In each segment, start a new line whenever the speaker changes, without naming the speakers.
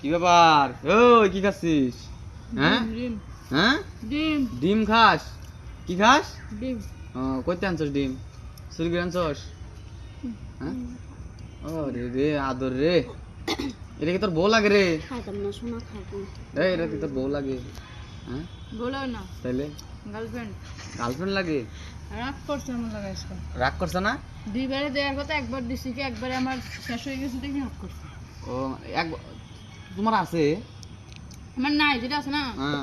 কি ব্যাপার? ওই কি খাচ্ছিস? হ্যাঁ?
ডিম
হ্যাঁ?
ডিম।
ডিম খাস? কি খাস?
ডিম।
ও কইতে আনছস ডিম? করে আনছস? হ্যাঁ? ও রে রে আদর রে। এটা কি তোর বউ লাগে রে?
খাইতাম না শোনা খাব
এই এটা কি তোর বউ লাগে? হ্যাঁ?
বলো না।
তাইলে?
গার্লফ্রেন্ড।
গার্লফ্রেন্ড লাগে?
রাগ করছে আমার লাগাই
রাগ করছে না?
দুইবারে দেওয়ার কথা একবার দিছি কি একবারে আমার শেষ হয়ে গেছে দেখি রাগ করছে।
ও এক তোমার আছে?
আমার নাই যেটা আছে না?
হ্যাঁ।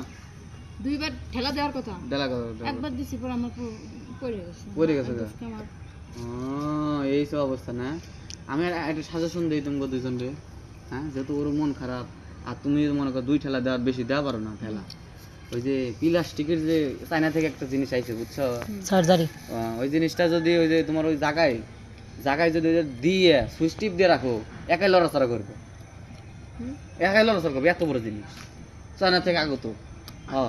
দুইবার ঠেলা দেওয়ার কথা।
দেলা করো,
একবার দিছি পর আমার পড়ে গেছে।
পড়ে গেছে এই সব অবস্থা না? আমি একটা সাজেশন দিই তোমাকে দুইজন রে হ্যাঁ? যেহেতু ওর মন খারাপ আর তুমি মনে করো দুই ঠেলা দেওয়ার বেশি দেওয়া পারো না ঠেলা ওই যে প্লাস্টিকের যে চায়না থেকে একটা জিনিস আইছে বুঝছ?
সার্জারি।
ওই জিনিসটা যদি ওই যে তোমার ওই জায়গায় জায়গায় যদি ওই যে দিয়ে সুইচ টিপ দিয়ে রাখো একাই লড়াচড়া করবে। একাই লড়াচড়া করবে এত বড় জিনিস। চায়না থেকে আগত।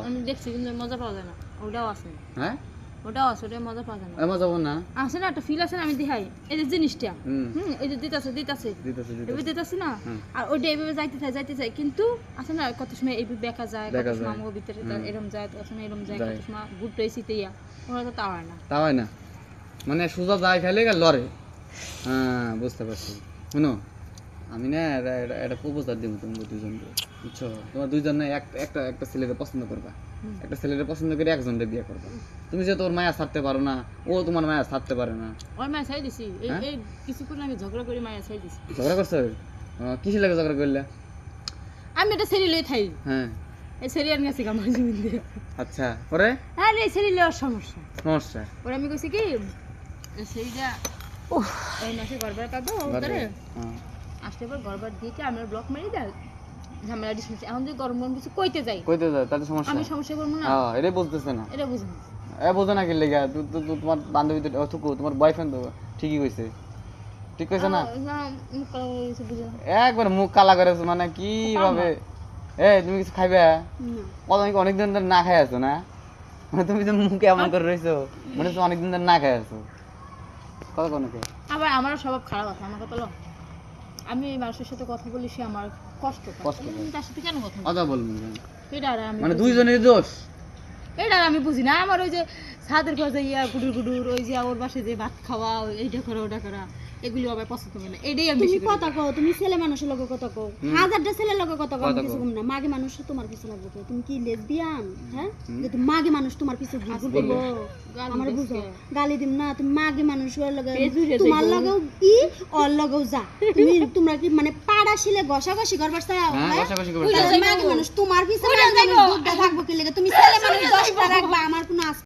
আমি দেখছি কিন্তু মজা পাওয়া যায় না। ওটাও আছে।
হ্যাঁ?
ওটাও আছে ওটা মজা পাওয়া যায় না।
এমন যাব না?
আছে না একটা ফিল আছে না আমি দেখাই। এই যে জিনিসটা।
হুম।
হুম এই যে দিতাছে দিতাছে।
দিতেছে
দিতাছে। না? আর ওইটা এইভাবে যাইতে থাকে যাইতে যায় কিন্তু আছে না কত সময় এইভাবে যায় কত সময়
যায়।
ভিতরে এরম যায় কত সময় এরম যায়
যায়।
কত সময় ঘুরতে এসিতে ইয়া। ওরা তো তাও না।
মানে সোজা যায় খাইলে গা লড়ে। হ্যাঁ বুঝতে পারছি। শুনো আমি না এটা প্রপোজাল দেবো তোমাকে দুজনকে বুঝছ? তোমার দুইজন না এক- একটা একটা ছেলেকে পছন্দ করবা। একটা ছেলেকে পছন্দ করে একজনকে বিয়ে করবা। তুমি যে তোর মায়া ছাড়তে পারো না ও তোমার মায়া ছাড়তে পারে না।
ওর মায়া ছাই দিছি। এই
হ্যাঁ?
এই কিছুক্ষণ আগে ঝগড়া করে মায়া ছাই দিছি।
ঝগড়া করছ? কিসে লাগে ঝগড়া করলে?
আমি এটা সেরি লই থাই।
হ্যাঁ।
এই ছেড়ে আর গেছি আমার জীবন দিয়ে।
আচ্ছা পরে?
আর এই সেরি লওয়ার সমস্যা।
সমস্যা?
ওরা আমি কইছি কি এই সেরিটা ওই মাসে গড়বার পাবো ওদের
হ্যাঁ।
আসলে পর গড়বার দিয়ে কি আমরা ব্লক মারি দেয় ঝামেলা ডিসমিস এখন যদি গরম গরম কিছু কইতে যাই
কইতে যায় তাতে সমস্যা
আমি সমস্যা করব না?
হ্যাঁ এটাই বুঝতেছে না।
এটা বুঝুন।
এ বোঝো না কি লেগে তু- তু- তু- তোমার বান্ধবী তো থুকু তোমার বয়ফ্রেন্ড তো ঠিকই কইছে। ঠিক কইছে না? একবার মুখ কালা করে মানে কি ভাবে? এ তুমি কিছু খাইবে?
না।
কত অনেক দিন ধরে না খাই আছো না? মানে তুমি যে মুখে এমন করে রইছো মনে হচ্ছে অনেক দিন ধরে না খাই আছো। কত কোন
আবার আমারও স্বভাব খারাপ আছে আমার কথা আমি এই মানুষের সাথে কথা বলি সে আমার কষ্ট
কষ্ট
তার সাথে কেন কথা?
কথা বলব।
এটা আর আমি
মানে দুইজনের দোষ।
এটা আর আমি বুঝি না। আমার ওই যে ছাদের ঘর ইয়া গুডুর গুডুর ওই যে ওর বাসে যে ভাত খাওয়া ওইটা এইটা করা ওটা করা। এগুলি আবার পছন্দ করে না এটাই আমি
তুমি কথা কও তুমি ছেলে মানুষের লগে কথা কও। হাজারটা ছেলের লগে কথা কও কিছু কম না। মাগে মানুষ তোমার পিছে লাগবে কে? তুমি কি লেসবিয়ান হ্যাঁ? যে তুমি মাগে মানুষ তোমার পিছে ঘুরবো করব
গালি
আমার বুঝো গালি দিম না তুমি মাগে মানুষ ওর লগে তোমার। লগেও ই ওর লগেও যা। তুমি তোমরা কি মানে পাড়া শিলে ঘষাঘষি করবার চাও?
হ্যাঁ
হ্যাঁ? মাগে মানুষ তোমার পিছে দুধটা থাকব কি লেগে? তুমি ছেলে মানুষ দশটা রাখবা আমার কোনো